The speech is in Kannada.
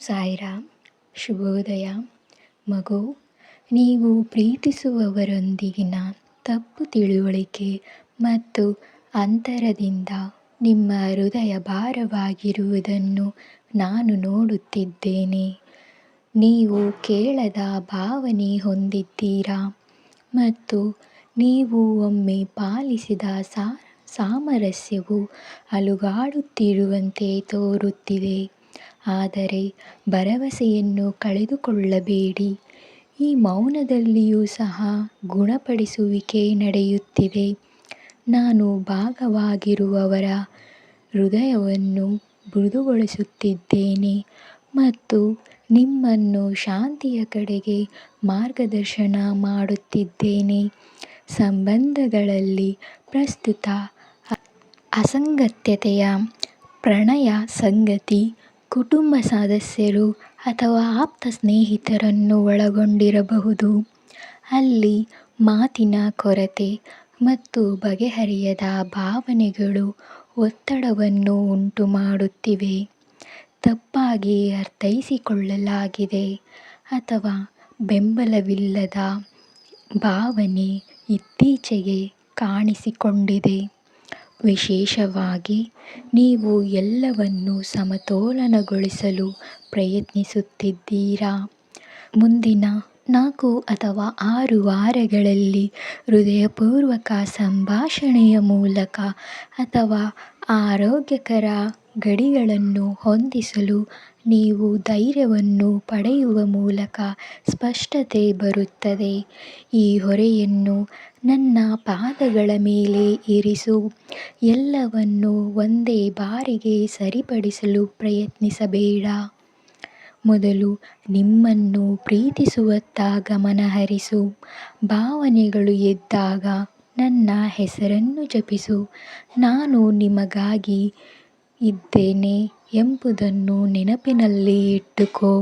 ಸಾಯಿರಾಮ್, ಶುಭೋದಯ. ಮಗು, ನೀವು ಪ್ರೀತಿಸುವವರೊಂದಿಗಿನ ತಪ್ಪು ತಿಳುವಳಿಕೆ ಮತ್ತು ಅಂತರದಿಂದ ನಿಮ್ಮ ಹೃದಯ ಭಾರವಾಗಿರುವುದನ್ನು ನಾನು ನೋಡುತ್ತಿದ್ದೇನೆ. ನೀವು ಕೇಳದ ಭಾವನೆ ಹೊಂದಿದ್ದೀರಾ ಮತ್ತು ನೀವು ಒಮ್ಮೆ ಪಾಲಿಸಿದ ಸಾಮರಸ್ಯವು ಅಲುಗಾಡುತ್ತಿರುವಂತೆ ತೋರುತ್ತಿದೆ. ಆದರೆ ಭರವಸೆಯನ್ನು ಕಳೆದುಕೊಳ್ಳಬೇಡಿ. ಈ ಮೌನದಲ್ಲಿಯೂ ಸಹ ಗುಣಪಡಿಸುವಿಕೆ ನಡೆಯುತ್ತಿದೆ ನಾನು ಭಾಗವಾಗಿರುವವರ ಹೃದಯವನ್ನು ಮೃದುಗೊಳಿಸುತ್ತಿದ್ದೇನೆ ಮತ್ತು ನಿಮ್ಮನ್ನು ಶಾಂತಿಯ ಕಡೆಗೆ ಮಾರ್ಗದರ್ಶನ ಮಾಡುತ್ತಿದ್ದೇನೆ. ಸಂಬಂಧಗಳಲ್ಲಿ ಪ್ರಸ್ತುತ ಅಸಂಗತ್ಯತೆಯ ಪ್ರಣಯ ಸಂಗಾತಿ ಕುಟುಂಬ ಸದಸ್ಯರು ಅಥವಾ ಆಪ್ತ ಸ್ನೇಹಿತರನ್ನು ಒಳಗೊಂಡಿರಬಹುದು. ಅಲ್ಲಿ ಮಾತಿನ ಕೊರತೆ ಮತ್ತು ಬಗೆಹರಿಯದ ಭಾವನೆಗಳು ಒತ್ತಡವನ್ನು ಉಂಟುಮಾಡುತ್ತಿವೆ. ತಪ್ಪಾಗಿ ಅರ್ಥೈಸಿಕೊಳ್ಳಲಾಗಿದೆ ಅಥವಾ ಬೆಂಬಲವಿಲ್ಲದ ಭಾವನೆ ಇತ್ತೀಚೆಗೆ ಕಾಣಿಸಿಕೊಂಡಿದೆ. ವಿಶೇಷವಾಗಿ ನೀವು ಎಲ್ಲವನ್ನೂ ಸಮತೋಲನಗೊಳಿಸಲು ಪ್ರಯತ್ನಿಸುತ್ತಿದ್ದೀರಾ? ಮುಂದಿನ ನಾಲ್ಕು ಅಥವಾ ಆರು ವಾರಗಳಲ್ಲಿ ಹೃದಯಪೂರ್ವಕ ಸಂಭಾಷಣೆಯ ಮೂಲಕ ಅಥವಾ ಆರೋಗ್ಯಕರ ಗಡಿಗಳನ್ನು ಹೊಂದಿಸಲು ನೀವು ಧೈರ್ಯವನ್ನು ಪಡೆಯುವ ಮೂಲಕ ಸ್ಪಷ್ಟತೆ ಬರುತ್ತದೆ. ಈ ಹೊರೆಯನ್ನು ನನ್ನ ಪಾದಗಳ ಮೇಲೆ ಇರಿಸು. ಎಲ್ಲವನ್ನೂ ಒಂದೇ ಬಾರಿಗೆ ಸರಿಪಡಿಸಲು ಪ್ರಯತ್ನಿಸಬೇಡ. ಮೊದಲು ನಿಮ್ಮನ್ನು ಪ್ರೀತಿಸುವತ್ತ ಗಮನಹರಿಸು ಭಾವನೆಗಳು ಎದ್ದಾಗ ನನ್ನ ಹೆಸರನ್ನು ಜಪಿಸು. ನಾನು ನಿಮಗಾಗಿ ಇದ್ದೇನೆ ಎಂಬುದನ್ನು ನೆನಪಿನಲ್ಲಿ ಇಟ್ಟುಕೋ.